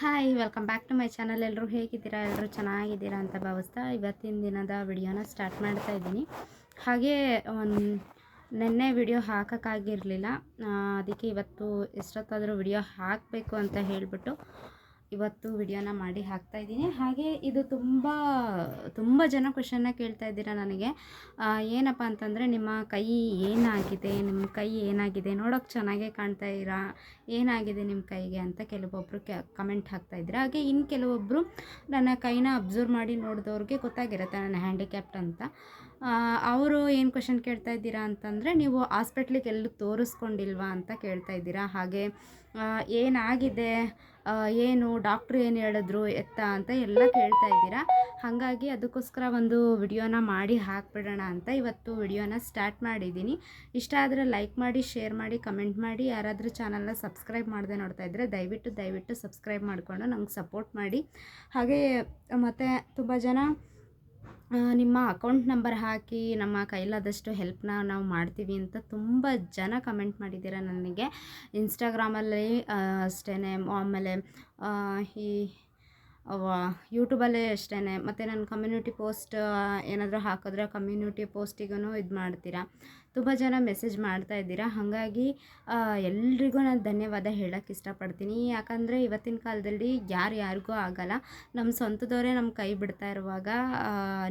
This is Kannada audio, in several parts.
Hi welcome back to my channel ಎಲ್ಲರೂ ಹೇಗಿದ್ದೀರಾ? ಎಲ್ಲರೂ ಚೆನ್ನಾಗಿದ್ದೀರಾ ಅಂತ ಭಾವಿಸ್ತಾ ಇವತ್ತಿನ ದಿನದ ವಿಡಿಯೋನ ಸ್ಟಾರ್ಟ್ ಮಾಡ್ತಾ ಇದ್ದೀನಿ. ಹಾಗೆ, ಒಂದು ನಿನ್ನೆ ವಿಡಿಯೋ ಹಾಕೋಕ್ಕಾಗಿರಲಿಲ್ಲ. ಅದಕ್ಕೆ ಇವತ್ತು ಎಷ್ಟೊತ್ತಾದರೂ ವಿಡಿಯೋ ಹಾಕಬೇಕು ಅಂತ ಹೇಳಿಬಿಟ್ಟು ಇವತ್ತು ವಿಡಿಯೋನ ಮಾಡಿ ಹಾಕ್ತಾ ಇದ್ದೀನಿ. ಹಾಗೆ ಇದು ತುಂಬ ತುಂಬ ಜನ ಕ್ವಶನ್ನ ಕೇಳ್ತಾ ಇದ್ದೀರಾ ನನಗೆ. ಏನಪ್ಪ ಅಂತಂದರೆ ನಿಮ್ಮ ಕೈ ಏನಾಗಿದೆ, ನಿಮ್ಮ ಕೈ ಏನಾಗಿದೆ, ನೋಡೋಕೆ ಚೆನ್ನಾಗೇ ಕಾಣ್ತಾ ಇರಾ, ಏನಾಗಿದೆ ನಿಮ್ಮ ಕೈಗೆ ಅಂತ ಕೆಲವೊಬ್ಬರು ಕಮೆಂಟ್ ಹಾಕ್ತಾ ಇದ್ದಾರೆ ಹಾಗೆ ಇನ್ನು ಕೆಲವೊಬ್ಬರು ನನ್ನ ಕೈನ ಅಬ್ಸರ್ವ್ ಮಾಡಿ ನೋಡಿದವ್ರಿಗೆ ಗೊತ್ತಾಗಿರುತ್ತೆ ನನ್ನ ಹ್ಯಾಂಡಿಕ್ಯಾಪ್ಟ್ ಅಂತ. ಅವರು ಏನು ಕ್ವಶನ್ ಕೇಳ್ತಾ ಇದ್ದೀರಾ ಅಂತಂದರೆ ನೀವು ಹಾಸ್ಪಿಟ್ಲಿಗೆ ಎಲ್ಲೂ ತೋರಿಸ್ಕೊಂಡಿಲ್ವಾ ಅಂತ ಕೇಳ್ತಾ ಇದ್ದೀರಾ. ಹಾಗೆ ಏನಾಗಿದೆ ಏನು ಡಾಕ್ಟ್ರು ಏನು ಹೇಳಿದ್ರು ಎತ್ತ ಅಂತ ಎಲ್ಲ ಕೇಳ್ತಾ ಇದ್ದೀರಾ? ಹಾಗಾಗಿ ಅದಕ್ಕೋಸ್ಕರ ಒಂದು ವಿಡಿಯೋನ ಮಾಡಿ ಹಾಕ್ಬಿಡೋಣ ಅಂತ ಇವತ್ತು ವಿಡಿಯೋನ ಸ್ಟಾರ್ಟ್ ಮಾಡಿದ್ದೀನಿ. ಇಷ್ಟ ಆದರೆ ಲೈಕ್ ಮಾಡಿ, ಶೇರ್ ಮಾಡಿ, ಕಮೆಂಟ್ ಮಾಡಿ. ಯಾರಾದರೂ ಚಾನಲ್ನ ಸಬ್ಸ್ಕ್ರೈಬ್ ಮಾಡದೆ ನೋಡ್ತಾ ಇದ್ದರೆ ದಯವಿಟ್ಟು ದಯವಿಟ್ಟು ಸಬ್ಸ್ಕ್ರೈಬ್ ಮಾಡಿಕೊಂಡು ನಂಗೆ ಸಪೋರ್ಟ್ ಮಾಡಿ. ಹಾಗೆ ಮತ್ತು ತುಂಬ ಜನ ನಿಮ್ಮ ಅಕೌಂಟ್ ನಂಬರ್ ಹಾಕಿ, ನಮ್ಮ ಕೈಲಾದಷ್ಟು ಹೆಲ್ಪ್ನ ನಾವು ಮಾಡ್ತೀವಿ ಅಂತ ತುಂಬ ಜನ ಕಮೆಂಟ್ ಮಾಡಿದ್ದೀರ ನನಗೆ. ಇನ್ಸ್ಟಾಗ್ರಾಮಲ್ಲಿ ಅಷ್ಟೇ ಆಮೇಲೆ ಈ ಯೂಟ್ಯೂಬಲ್ಲೇ ಅಷ್ಟೇ ಮತ್ತು ನನ್ನ ಕಮ್ಯುನಿಟಿ ಪೋಸ್ಟ್ ಏನಾದರೂ ಹಾಕಿದ್ರೆ ಕಮ್ಯುನಿಟಿ ಪೋಸ್ಟಿಗೂ ಇದು ಮಾಡ್ತೀರಾ? ತುಂಬ ಜನ ಮೆಸೇಜ್ ಮಾಡ್ತಾ ಇದ್ದೀರಾ. ಹಾಗಾಗಿ ಎಲ್ರಿಗೂ ನಾನು ಧನ್ಯವಾದ ಹೇಳೋಕ್ಕೆ ಇಷ್ಟಪಡ್ತೀನಿ. ಯಾಕಂದರೆ ಇವತ್ತಿನ ಕಾಲದಲ್ಲಿ ಯಾರು ಯಾರಿಗೂ ಆಗಲ್ಲ. ನಮ್ಮ ಸ್ವಂತದವರೇ ನಮ್ಮ ಕೈ ಬಿಡ್ತಾ ಇರುವಾಗ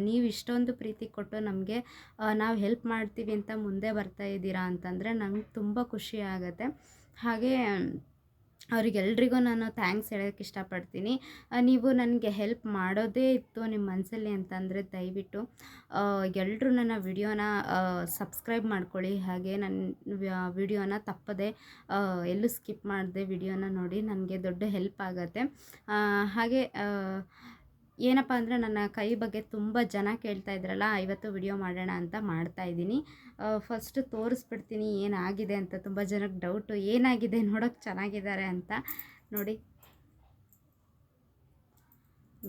ನೀವು ಇಷ್ಟೊಂದು ಪ್ರೀತಿ ಕೊಟ್ಟು ನಮಗೆ ನಾವು ಹೆಲ್ಪ್ ಮಾಡ್ತೀವಿ ಅಂತ ಮುಂದೆ ಬರ್ತಾ ಇದ್ದೀರಾ ಅಂತಂದರೆ ನಂಗೆ ತುಂಬ ಖುಷಿ ಆಗುತ್ತೆ. ಹಾಗೆ ಅವರಿಗೆಲ್ರಿಗೂ ನಾನು ಥ್ಯಾಂಕ್ಸ್ ಹೇಳೋಕ್ಕೆ ಇಷ್ಟಪಡ್ತೀನಿ. ನೀವು ನನಗೆ ಹೆಲ್ಪ್ ಮಾಡೋದೇ ಇತ್ತು ನಿಮ್ಮ ಮನಸ್ಸಲ್ಲಿ ಅಂತಂದರೆ ದಯವಿಟ್ಟು ಎಲ್ಲರೂ ನನ್ನ ವಿಡಿಯೋನ ಸಬ್ಸ್ಕ್ರೈಬ್ ಮಾಡ್ಕೊಳ್ಳಿ. ಹಾಗೆ ನನ್ನ ವಿಡಿಯೋನ ತಪ್ಪದೆ ಎಲ್ಲೂ ಸ್ಕಿಪ್ ಮಾಡದೆ ವಿಡಿಯೋನ ನೋಡಿ ನನಗೆ ದೊಡ್ಡ ಹೆಲ್ಪ್ ಆಗುತ್ತೆ. ಹಾಗೆ ಏನಪ್ಪ ಅಂದರೆ ನನ್ನ ಕೈ ಬಗ್ಗೆ ತುಂಬ ಜನ ಕೇಳ್ತಾ ಇದ್ರಲ್ಲ ಇವತ್ತು ವಿಡಿಯೋ ಮಾಡೋಣ ಅಂತ ಮಾಡ್ತಾ ಇದ್ದೀನಿ. ಫಸ್ಟ್ ತೋರಿಸ್ಬಿಡ್ತೀನಿ ಏನಾಗಿದೆ ಅಂತ. ತುಂಬ ಜನಕ್ಕೆ ಡೌಟು ಏನಾಗಿದೆ? ನೋಡೋಕೆ ಚೆನ್ನಾಗಿದ್ದಾರೆ ಅಂತ. ನೋಡಿ.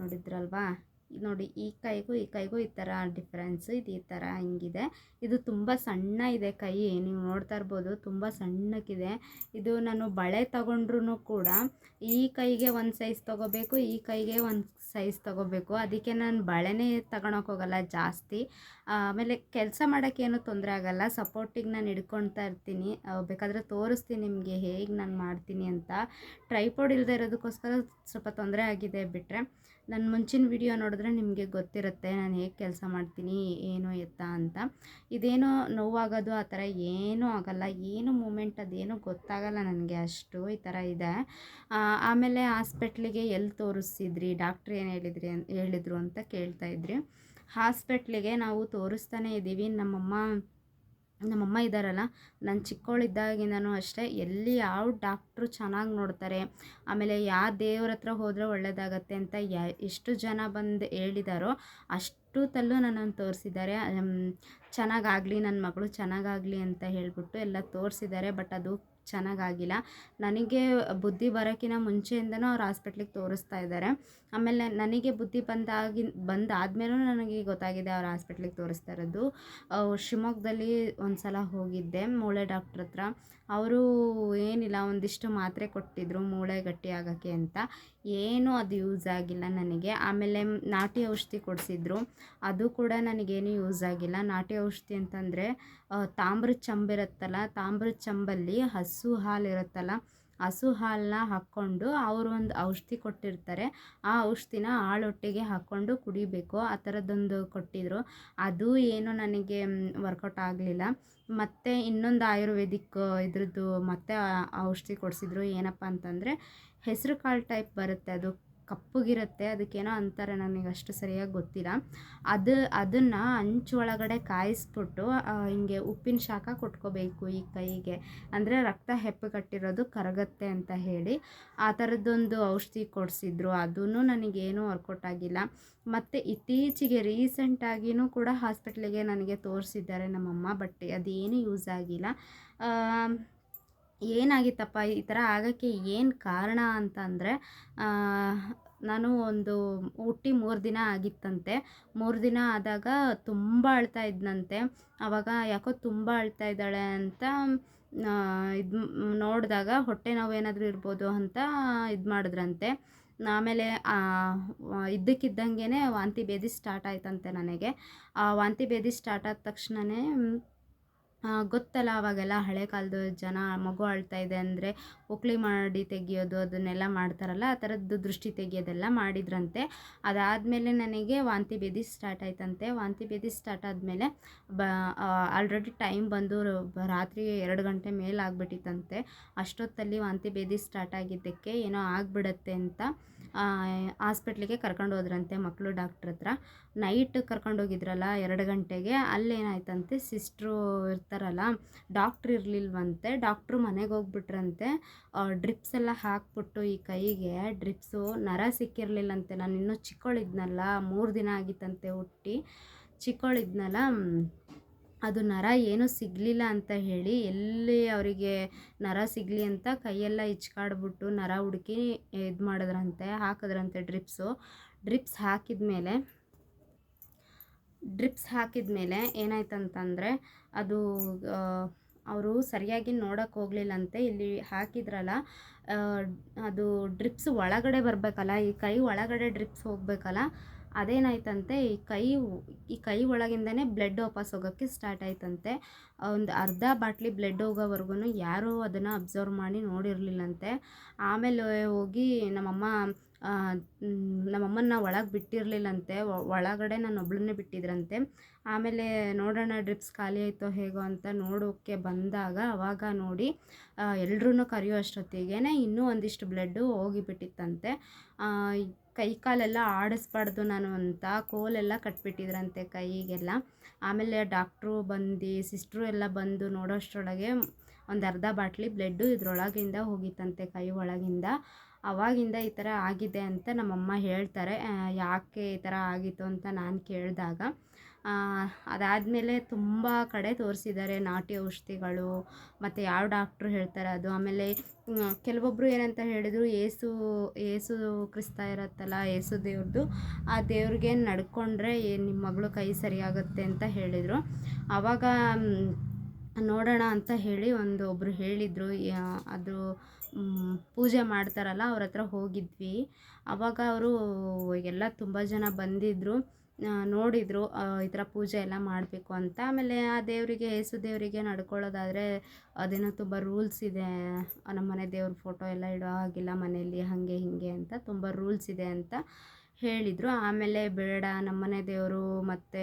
ನೋಡಿದ್ರಲ್ವಾ? ನೋಡಿ, ಈ ಕೈಗೂ ಈ ಕೈಗೂ ಈ ಥರ ಡಿಫ್ರೆನ್ಸ್ ಇದು ಈ ಥರ ಹಿಂಗಿದೆ. ಇದು ತುಂಬ ಸಣ್ಣ ಇದೆ ಕೈ, ನೀವು ನೋಡ್ತಾ ಇರ್ಬೋದು ತುಂಬ ಸಣ್ಣಕ್ಕಿದೆ. ಇದು ನಾನು ಬಳೆ ತಗೊಂಡ್ರೂ ಕೂಡ ಈ ಕೈಗೆ ಒಂದು ಸೈಜ್ ತೊಗೋಬೇಕು, ಈ ಕೈಗೆ ಒಂದು ಸೈಜ್ ತೊಗೋಬೇಕು. ಅದಕ್ಕೆ ನಾನು ಬಳೆನೇ ತಗೊಳಕ್ಕೆ ಜಾಸ್ತಿ. ಆಮೇಲೆ ಕೆಲಸ ಮಾಡೋಕ್ಕೇನು ತೊಂದರೆ ಆಗಲ್ಲ. ಸಪೋರ್ಟಿಗೆ ನಾನು ಹಿಡ್ಕೊಳ್ತಾ ಇರ್ತೀನಿ. ಬೇಕಾದರೆ ತೋರಿಸ್ತೀನಿ ನಿಮಗೆ ಹೇಗೆ ನಾನು ಮಾಡ್ತೀನಿ ಅಂತ. ಟ್ರೈಪೋಡ್ ಇಲ್ಲದೆ ಇರೋದಕ್ಕೋಸ್ಕರ ಸ್ವಲ್ಪ ತೊಂದರೆ ಆಗಿದೆ ಬಿಟ್ಟರೆ ನನ್ನ ಮುಂಚಿನ ವಿಡಿಯೋ ನೋಡಿದ್ರೆ ನಿಮಗೆ ಗೊತ್ತಿರುತ್ತೆ ನಾನು ಹೇಗೆ ಕೆಲಸ ಮಾಡ್ತೀನಿ, ಏನು ಎತ್ತ ಅಂತ. ಇದೇನೋ ನೋವಾಗೋದು, ಆ ಥರ ಏನೂ ಆಗಲ್ಲ, ಏನು ಮೂಮೆಂಟ್ ಅದೇನು ಗೊತ್ತಾಗಲ್ಲ ನನಗೆ ಅಷ್ಟು ಈ ಥರ ಇದೆ. ಆಮೇಲೆ ಹಾಸ್ಪೆಟ್ಲಿಗೆ ಎಲ್ಲಿ ತೋರಿಸಿದ್ರಿ, ಡಾಕ್ಟ್ರ್ ಏನು ಹೇಳಿದರು ಹೇಳಿದ್ರು ಅಂತ ಕೇಳ್ತಾಯಿದ್ರಿ ಹಾಸ್ಪಿಟ್ಲಿಗೆ ನಾವು ತೋರಿಸ್ತಾನೆ ಇದ್ದೀವಿ ನಮ್ಮಮ್ಮ ನಮ್ಮಮ್ಮ ಇದ್ದಾರಲ್ಲ, ನಾನು ಚಿಕ್ಕವಳಿದ್ದಾಗಿಂದನೂ ಅಷ್ಟೇ, ಎಲ್ಲಿ ಯಾವ ಡಾಕ್ಟ್ರು ಚೆನ್ನಾಗಿ ನೋಡ್ತಾರೆ, ಆಮೇಲೆ ಯಾವ ದೇವ್ರ ಹತ್ರ ಹೋದರೆ ಒಳ್ಳೆಯದಾಗತ್ತೆ ಅಂತ ಯಾ, ಎಷ್ಟು ಜನ ಬಂದು ಹೇಳಿದಾರೋ ಅಷ್ಟು ತಲ್ಲೂ ನನ್ನನ್ನು ತೋರಿಸಿದ್ದಾರೆ ಚೆನ್ನಾಗಾಗಲಿ ನನ್ನ ಮಗಳು ಚೆನ್ನಾಗಾಗಲಿ ಅಂತ ಹೇಳಿಬಿಟ್ಟು ಎಲ್ಲ ತೋರಿಸಿದ್ದಾರೆ, ಬಟ್ ಅದು ಚೆನ್ನಾಗಾಗಿಲ್ಲ. ನನಗೆ ಬುದ್ಧಿ ಬರೋಕ್ಕಿಂತ ಮುಂಚೆಯಿಂದನೂ ಅವ್ರು ಹಾಸ್ಪಿಟ್ಲಿಗೆ ತೋರಿಸ್ತಾ ಇದ್ದಾರೆ. ಆಮೇಲೆ ನನಗೆ ಬುದ್ಧಿ ಬಂದಾಗಿ, ಬಂದಾದ್ಮೇಲೂ ನನಗೆ ಗೊತ್ತಾಗಿದೆ ಅವ್ರು ಹಾಸ್ಪಿಟ್ಲಿಗೆ ತೋರಿಸ್ತಾ ಇರೋದು. ಶಿವಮೊಗ್ಗದಲ್ಲಿ ಒಂದು ಸಲ ಹೋಗಿದ್ದೆ, ಮೂಳೆ ಡಾಕ್ಟ್ರ್ ಹತ್ರ. ಅವರು ಏನಿಲ್ಲ, ಒಂದಿಷ್ಟು ಮಾತ್ರೆ ಕೊಟ್ಟಿದ್ದರು ಮೂಳೆ ಗಟ್ಟಿ ಆಗೋಕ್ಕೆ ಅಂತ. ಏನೂ ಅದು ಯೂಸ್ ಆಗಿಲ್ಲ ನನಗೆ. ಆಮೇಲೆ ನಾಟಿ ಔಷಧಿ ಕೊಡಿಸಿದ್ರು. ಅದು ಕೂಡ ನನಗೇನು ಯೂಸ್ ಆಗಿಲ್ಲ. ನಾಟಿ ಔಷಧಿ ಅಂತಂದರೆ ತಾಮ್ರದ ಚಂಬಿರುತ್ತಲ್ಲ ತಾಮ್ರದ ಚಂಬಲ್ಲಿ ಹಸು ಹಾಲು ಇರುತ್ತಲ್ಲ ಹಸು ಹಾಲನ್ನ ಹಾಕ್ಕೊಂಡು ಅವರು ಒಂದು ಔಷಧಿ ಕೊಟ್ಟಿರ್ತಾರೆ. ಆ ಔಷಧಿನ ಆಳೊಟ್ಟೆಗೆ ಹಾಕ್ಕೊಂಡು ಕುಡಿಬೇಕು. ಆ ಥರದ್ದೊಂದು ಕೊಟ್ಟಿದ್ರು. ಅದು ಏನು ನನಗೆ ವರ್ಕೌಟ್ ಆಗಲಿಲ್ಲ. ಮತ್ತು ಇನ್ನೊಂದು ಆಯುರ್ವೇದಿಕ್ ಇದ್ರದ್ದು ಮತ್ತೆ ಔಷಧಿ ಕೊಡಿಸಿದ್ರು. ಏನಪ್ಪ ಅಂತಂದರೆ ಹೆಸರು ಕಾಳು ಟೈಪ್ ಬರುತ್ತೆ ಅದು. ಕಪ್ಪಗಿರುತ್ತೆ, ಅದಕ್ಕೇನೋ ಅಂತಾರೆ ನನಗೆ ಅಷ್ಟು ಸರಿಯಾಗಿ ಗೊತ್ತಿಲ್ಲ. ಅದು, ಅದನ್ನು ಅಂಚು ಒಳಗಡೆ ಕಾಯಿಸ್ಬಿಟ್ಟು ಹಿಂಗೆ ಉಪ್ಪಿನ ಶಾಖ ಕೊಟ್ಕೋಬೇಕು ಈ ಕೈಗೆ. ಅಂದರೆ ರಕ್ತ ಹೆಪ್ಪುಗಟ್ಟಿರೋದು ಕರಗತ್ತೆ ಅಂತ ಹೇಳಿ ಆ ಥರದ್ದೊಂದು ಔಷಧಿ ಕೊಡಿಸಿದ್ರು. ಅದೂ ನನಗೇನೂ ವರ್ಕೌಟ್ ಆಗಿಲ್ಲ. ಮತ್ತು ಇತ್ತೀಚೆಗೆ ರೀಸೆಂಟಾಗಿಯೂ ಕೂಡ ಹಾಸ್ಪಿಟ್ಲಿಗೆ ನನಗೆ ತೋರಿಸಿದ್ದಾರೆ ನಮ್ಮಮ್ಮ, ಬಟ್ ಅದೇನು ಯೂಸ್ ಆಗಿಲ್ಲ. ಏನಾಗಿತ್ತಪ್ಪ, ಈ ಥರ ಆಗೋಕ್ಕೆ ಏನು ಕಾರಣ ಅಂತ ಅಂದರೆ ನಾನು ಒಂದು ಹುಟ್ಟಿ ಮೂರು ದಿನ ಆಗಿತ್ತಂತೆ. ಮೂರು ದಿನ ಆದಾಗ ತುಂಬ ಅಳ್ತಾ ಇದ್ದನಂತೆ ಆವಾಗ ಯಾಕೋ ತುಂಬ ಅಳ್ತಾ ಇದ್ದಾಳೆ ಅಂತ ಇದು ನೋಡಿದಾಗ ಹೊಟ್ಟೆ ನೋವು ಏನಾದರೂ ಇರ್ಬೋದು ಅಂತ ಇದು ಮಾಡಿದ್ರಂತೆ. ಆಮೇಲೆ ಇದ್ದಕ್ಕಿದ್ದಂಗೆ ವಾಂತಿ ಭೇದಿ ಸ್ಟಾರ್ಟ್ ಆಯ್ತಂತೆ ನನಗೆ. ಆ ವಾಂತಿ ಭೇದಿ ಸ್ಟಾರ್ಟ್ ಆದ ತಕ್ಷಣವೇ ಗೊತ್ತಲ್ಲ, ಅವಾಗೆಲ್ಲ ಹಳೆ ಕಾಲದ ಜನ ಮಗು ಅಳ್ತಾ ಇದೆ ಅಂದರೆ ಒಕ್ಲಿ ಮಾಡಿ ತೆಗಿಯೋದು, ಅದನ್ನೆಲ್ಲ ಮಾಡ್ತಾರಲ್ಲ, ಆ ಥರದ್ದು ದೃಷ್ಟಿ ತೆಗಿಯೋದೆಲ್ಲ ಮಾಡಿದ್ರಂತೆ. ಅದಾದಮೇಲೆ ನನಗೆ ವಾಂತಿ ಭೇದಿ ಸ್ಟಾರ್ಟ್ ಆಯ್ತಂತೆ. ವಾಂತಿ ಭೇದಿ ಸ್ಟಾರ್ಟ್ ಆದಮೇಲೆ ಬ ಆಲ್ರೆಡಿ ಟೈಮ್ ಬಂದು ರಾತ್ರಿ ಎರಡು ಗಂಟೆ ಮೇಲೆ ಆಗಿಬಿಟ್ಟಿತ್ತಂತೆ ಅಷ್ಟೊತ್ತಲ್ಲಿ ವಾಂತಿ ಭೇದಿ ಸ್ಟಾರ್ಟ್ ಆಗಿದ್ದಕ್ಕೆ ಏನೋ ಆಗಿಬಿಡತ್ತೆ ಅಂತ ಹಾಸ್ಪಿಟ್ಲಿಗೆ ಕರ್ಕೊಂಡು ಹೋದ್ರಂತೆ ಮಕ್ಕಳು ಡಾಕ್ಟ್ರ್ ಹತ್ರ. ನೈಟ್ ಕರ್ಕೊಂಡೋಗಿದ್ರಲ್ಲ ಎರಡು ಗಂಟೆಗೆ, ಅಲ್ಲೇನಾಯ್ತಂತೆ ಸಿಸ್ಟ್ರು ಇರ್ತಾರಲ್ಲ, ಡಾಕ್ಟ್ರ್ ಇರಲಿಲ್ವಂತೆ, ಡಾಕ್ಟ್ರು ಮನೆಗೆ ಹೋಗ್ಬಿಟ್ರಂತೆ. ಡ್ರಿಪ್ಸ್ ಎಲ್ಲ ಹಾಕ್ಬಿಟ್ಟು ಈ ಕೈಗೆ, ಡ್ರಿಪ್ಸು, ನರ ಸಿಕ್ಕಿರಲಿಲ್ಲಂತೆ. ನಾನು ಇನ್ನೂ ಚಿಕ್ಕವಳಿದ್ನಲ್ಲ ಮೂರು ದಿನ ಆಗಿತ್ತಂತೆ ಹುಟ್ಟಿ. ಚಿಕ್ಕವಳಿದ್ನಲ್ಲ ಅದು ನರ ಏನೂ ಸಿಗಲಿಲ್ಲ ಅಂತ ಹೇಳಿ ಎಲ್ಲಿ ಅವರಿಗೆ ನರ ಸಿಗಲಿ ಅಂತ ಕೈಯೆಲ್ಲ ಹಿಚ್ಕಾಡ್ಬಿಟ್ಟು ನರ ಹುಡುಕಿ ಇದು ಮಾಡಿದ್ರಂತೆ, ಹಾಕಿದ್ರಂತೆ ಡ್ರಿಪ್ಸು. ಡ್ರಿಪ್ಸ್ ಹಾಕಿದ ಮೇಲೆ ಡ್ರಿಪ್ಸ್ ಹಾಕಿದ ಮೇಲೆ ಏನಾಯ್ತಂತಂದರೆ ಅದು ಅವರು ಸರಿಯಾಗಿ ನೋಡೋಕ್ಕೆ ಹೋಗಲಿಲ್ಲಂತೆ. ಇಲ್ಲಿ ಹಾಕಿದ್ರಲ್ಲ ಅದು ಡ್ರಿಪ್ಸ್ ಒಳಗಡೆ ಬರಬೇಕಲ್ಲ, ಈ ಕೈ ಒಳಗಡೆ ಡ್ರಿಪ್ಸ್ ಹೋಗಬೇಕಲ್ಲ ಅದೇನಾಯ್ತಂತೆ, ಈ ಕೈ ಈ ಕೈ ಒಳಗಿಂದನೇ ಬ್ಲಡ್ ವಾಪಸ್ ಹೋಗೋಕ್ಕೆ ಸ್ಟಾರ್ಟ್ ಆಯ್ತಂತೆ. ಒಂದು ಅರ್ಧ ಬಾಟ್ಲಿ ಬ್ಲಡ್ ಹೋಗೋವರೆಗೂ ಯಾರೂ ಅದನ್ನು ಅಬ್ಸರ್ವ್ ಮಾಡಿ ನೋಡಿರಲಿಲ್ಲಂತೆ. ಆಮೇಲೆ ಹೋಗಿ ನಮ್ಮಮ್ಮ ನಮ್ಮಮ್ಮನ್ನ ಒಳಗೆ ಬಿಟ್ಟಿರಲಿಲ್ಲಂತೆ. ಒಳಗಡೆ ನಾನು ಒಬ್ಳನ್ನೇ ಬಿಟ್ಟಿದ್ರಂತೆ. ಆಮೇಲೆ ನೋಡೋಣ ಡ್ರಿಪ್ಸ್ ಖಾಲಿ ಆಯಿತೋ ಹೇಗೋ ಅಂತ ನೋಡೋಕ್ಕೆ ಬಂದಾಗ ಅವಾಗ ನೋಡಿ ಎಲ್ಲರೂ ಕರೆಯೋ ಅಷ್ಟೊತ್ತಿಗೆ ಇನ್ನೂ ಒಂದಿಷ್ಟು ಬ್ಲಡ್ಡು ಹೋಗಿಬಿಟ್ಟಿತ್ತಂತೆ. ಕೈ ಕಾಲೆಲ್ಲ ಆಡಿಸ್ಬಾರ್ದು ನಾನು ಅಂತ ಕೋಲೆಲ್ಲ ಕಟ್ಬಿಟ್ಟಿದ್ರಂತೆ ಕೈಗೆಲ್ಲ. ಆಮೇಲೆ ಡಾಕ್ಟ್ರು ಬಂದು, ಸಿಸ್ಟ್ರು ಎಲ್ಲ ಬಂದು ನೋಡೋಷ್ಟರೊಳಗೆ ಒಂದು ಅರ್ಧ ಬಾಟ್ಲಿ ಬ್ಲಡ್ಡು ಇದ್ರೊಳಗಿಂದ ಹೋಗಿತ್ತಂತೆ ಕೈ ಒಳಗಿಂದ. ಅವಾಗಿಂದ ಈ ಥರ ಆಗಿದೆ ಅಂತ ನಮ್ಮಮ್ಮ ಹೇಳ್ತಾರೆ. ಯಾಕೆ ಈ ಥರ ಆಗಿತ್ತು ಅಂತ ನಾನು ಕೇಳಿದಾಗ ಅದಾದಮೇಲೆ ತುಂಬ ಕಡೆ ತೋರಿಸಿದ್ದಾರೆ ನಾಟಿ ಔಷಧಿಗಳು, ಮತ್ತು ಯಾವ ಡಾಕ್ಟ್ರು ಹೇಳ್ತಾರೆ ಅದು. ಆಮೇಲೆ ಕೆಲವೊಬ್ಬರು ಏನಂತ ಹೇಳಿದರು, ಏಸು ಏಸು ಕ್ರಿಸ್ತ ಇರತ್ತಲ್ಲ, ಏಸು ದೇವ್ರದ್ದು ಆ ದೇವ್ರಿಗೆ ನಡ್ಕೊಂಡ್ರೆ ನಿಮ್ಮ ಮಗಳು ಕೈ ಸರಿಯಾಗುತ್ತೆ ಅಂತ ಹೇಳಿದರು. ಆವಾಗ ನೋಡೋಣ ಅಂತ ಹೇಳಿ ಒಂದು ಒಬ್ಬರು ಹೇಳಿದರು. ಅದು ಪೂಜೆ ಮಾಡ್ತಾರಲ್ಲ, ಅವ್ರ ಹತ್ರ ಹೋಗಿದ್ವಿ. ಆವಾಗ ಅವರು ಎಲ್ಲ ತುಂಬ ಜನ ಬಂದಿದ್ದರು ನೋಡಿದರು ಈ ಥರ ಪೂಜೆ ಎಲ್ಲ ಮಾಡಬೇಕು ಅಂತ. ಆಮೇಲೆ ಆ ದೇವರಿಗೆ, ಯೇಸು ದೇವರಿಗೆ ನಡ್ಕೊಳ್ಳೋದಾದರೆ ಅದೇನೋ ತುಂಬ ರೂಲ್ಸ್ ಇದೆ. ನಮ್ಮ ಮನೆ ದೇವ್ರ ಫೋಟೋ ಎಲ್ಲ ಇಡೋ ಹಾಗಿಲ್ಲ, ಮನೆಯಲ್ಲಿ ಹಾಗೆ ಹೀಗೆ ಅಂತ ತುಂಬ ರೂಲ್ಸ್ ಇದೆ ಅಂತ ಹೇಳಿದರು. ಆಮೇಲೆ ಬೇಡ, ನಮ್ಮ ಮನೆ ದೇವರು ಮತ್ತು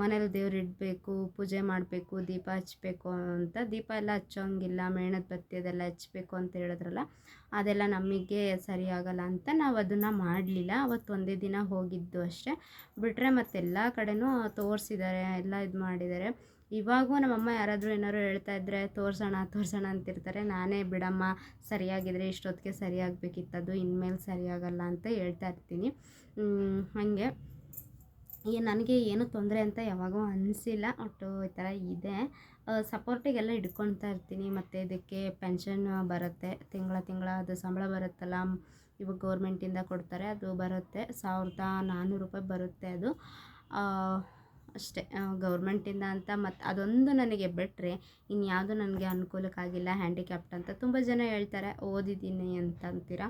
ಮನೇಲಿ ದೇವ್ರು ಇಡಬೇಕು, ಪೂಜೆ ಮಾಡಬೇಕು, ದೀಪ ಹಚ್ಬೇಕು ಅಂತ. ದೀಪ ಎಲ್ಲ ಹಚ್ಚೋಂಗಿಲ್ಲ, ಮೇಣದ ಬತ್ತಿ ಅದೆಲ್ಲ ಹಚ್ಬೇಕು ಅಂತ ಹೇಳಿದ್ರಲ್ಲ, ಅದೆಲ್ಲ ನಮಗೆ ಸರಿ ಅಂತ ನಾವು ಅದನ್ನು ಮಾಡಲಿಲ್ಲ. ಅವತ್ತು ಒಂದೇ ದಿನ ಹೋಗಿದ್ದು ಅಷ್ಟೇ. ಬಿಟ್ಟರೆ ಮತ್ತೆಲ್ಲ ಕಡೆನೂ ತೋರಿಸಿದ್ದಾರೆ ಎಲ್ಲ ಇದು ಮಾಡಿದ್ದಾರೆ ಇವಾಗೂ ನಮ್ಮಮ್ಮ ಯಾರಾದರೂ ಏನಾದ್ರು ಹೇಳ್ತಾ ಇದ್ದರೆ ತೋರಿಸೋಣ ತೋರಿಸೋಣ ಅಂತಿರ್ತಾರೆ. ನಾನೇ, ಬಿಡಮ್ಮ, ಸರಿಯಾಗಿದ್ರೆ ಇಷ್ಟೊತ್ತಿಗೆ ಸರಿಯಾಗಬೇಕಿತ್ತದು, ಇನ್ಮೇಲೆ ಸರಿಯಾಗಲ್ಲ ಅಂತ ಹೇಳ್ತಾ ಇರ್ತೀನಿ. ಹಾಗೆ. ಈ ನನಗೆ ಏನು ತೊಂದರೆ ಅಂತ ಯಾವಾಗೂ ಅನಿಸಿಲ್ಲ, ಒಟ್ಟು ಈ ಥರ ಇದೆ. ಸಪೋರ್ಟಿಗೆಲ್ಲ ಹಿಡ್ಕೊಳ್ತಾ ಇರ್ತೀನಿ. ಮತ್ತು ಇದಕ್ಕೆ ಪೆನ್ಷನ್ ಬರುತ್ತೆ. ತಿಂಗಳ ತಿಂಗಳ ಅದು ಸಂಬಳ ಬರುತ್ತಲ್ಲ ಇವಾಗ ಗೌರ್ಮೆಂಟಿಂದ ಕೊಡ್ತಾರೆ, ಅದು ಬರುತ್ತೆ. ಸಾವಿರದ ನಾನ್ನೂರು ರೂಪಾಯಿ ಬರುತ್ತೆ ಅದು. ಅಷ್ಟೇ ಗೌರ್ಮೆಂಟಿಂದ ಅಂತ ಮತ್ತು ಅದೊಂದು ನನಗೆ ಬಿಟ್ಟರೆ ಇನ್ಯಾವುದು ನನಗೆ ಅನುಕೂಲಕ್ಕಾಗಿಲ್ಲ. ಹ್ಯಾಂಡಿಕ್ಯಾಪ್ಟ್ ಅಂತ ತುಂಬ ಜನ ಹೇಳ್ತಾರೆ, ಓದಿದ್ದೀನಿ ಅಂತ ಅಂತೀರ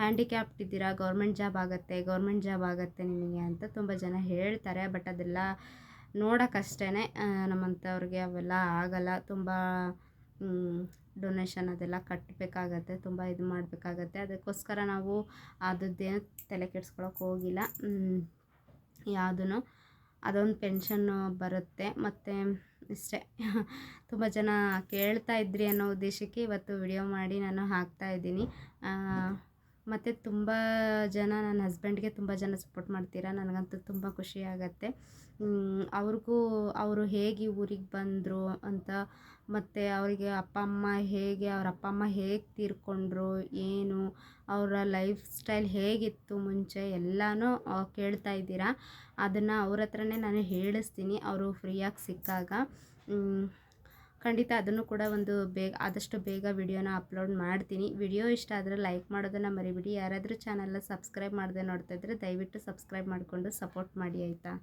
ಹ್ಯಾಂಡಿಕ್ಯಾಪ್ಟ್ ಇದ್ದೀರಾ? ಗೌರ್ಮೆಂಟ್ ಜಾಬ್ ಆಗುತ್ತೆ, ಗೌರ್ಮೆಂಟ್ ಜಾಬ್ ಆಗುತ್ತೆ ನಿಮಗೆ ಅಂತ ತುಂಬ ಜನ ಹೇಳ್ತಾರೆ. ಬಟ್ ಅದೆಲ್ಲ ನೋಡೋಕ್ಕಷ್ಟೇ ನಮ್ಮಂಥವ್ರಿಗೆ ಅವೆಲ್ಲ ಆಗಲ್ಲ. ತುಂಬ ಡೊನೇಷನ್ ಅದೆಲ್ಲ ಕಟ್ಟಬೇಕಾಗತ್ತೆ ತುಂಬ ಇದು ಮಾಡಬೇಕಾಗತ್ತೆ. ಅದಕ್ಕೋಸ್ಕರ ನಾವು ಅದದ್ದೇನು ತಲೆ ಕೆಡ್ಸ್ಕೊಳಕ್ಕೆ ಹೋಗಿಲ್ಲ. ಯಾವುದೂ ಅದೊಂದು ಪೆನ್ಷನ್ನು ಬರುತ್ತೆ. ಮತ್ತು ಇಷ್ಟೇ. ತುಂಬ ಜನ ಕೇಳ್ತಾ ಇದ್ರಿ ಅನ್ನೋ ಉದ್ದೇಶಕ್ಕೆ ಇವತ್ತು ವಿಡಿಯೋ ಮಾಡಿ ನಾನು ಹಾಕ್ತಾಯಿದ್ದೀನಿ ಮತ್ತು ತುಂಬ ಜನ ನನ್ನ ಹಸ್ಬೆಂಡ್ಗೆ ತುಂಬ ಜನ ಸಪೋರ್ಟ್ ಮಾಡ್ತೀರಾ? ನನಗಂತೂ ತುಂಬ ಖುಷಿ ಅವ್ರಿಗೂ ಅವರು ಹೇಗೆ ಊರಿಗೆ ಬಂದರು ಅಂತ, ಮತ್ತು ಅವರಿಗೆ ಅಪ್ಪ, ಅಮ್ಮ ಹೇಗೆ, ಅವ್ರ ಅಪ್ಪ, ಅಮ್ಮ ಹೇಗೆ ತೀರ್ಕೊಂಡ್ರು, ಏನು, ಅವರ ಲೈಫ್ ಸ್ಟೈಲ್ ಹೇಗಿತ್ತು ಮುಂಚೆ ಎಲ್ಲನೂ ಕೇಳ್ತಾ ಇದ್ದೀರಾ? ಅದನ್ನು ಅವ್ರ ಹತ್ರನೇ ನಾನು ಹೇಳಿಸ್ತೀನಿ. ಅವರು ಫ್ರೀಯಾಗಿ ಸಿಕ್ಕಾಗ. ಖಂಡಿತ ಅದನ್ನು ಕೂಡ ಒಂದು ಬೇಗ, ಆದಷ್ಟು ಬೇಗ ವಿಡಿಯೋನ ಅಪ್ಲೋಡ್ ಮಾಡ್ತೀನಿ. ವಿಡಿಯೋ ಇಷ್ಟ ಆದರೆ ಲೈಕ್ ಮಾಡೋದನ್ನು ಮರಿಬಿಡಿ. ಯಾರಾದರೂ ಚಾನಲ್ನ ಸಬ್ಸ್ಕ್ರೈಬ್ ಮಾಡದೆ ನೋಡ್ತಾ ಇದ್ದರೆ ದಯವಿಟ್ಟು ಸಬ್ಸ್ಕ್ರೈಬ್ ಮಾಡಿಕೊಂಡು ಸಪೋರ್ಟ್ ಮಾಡಿ, ಆಯಿತಾ?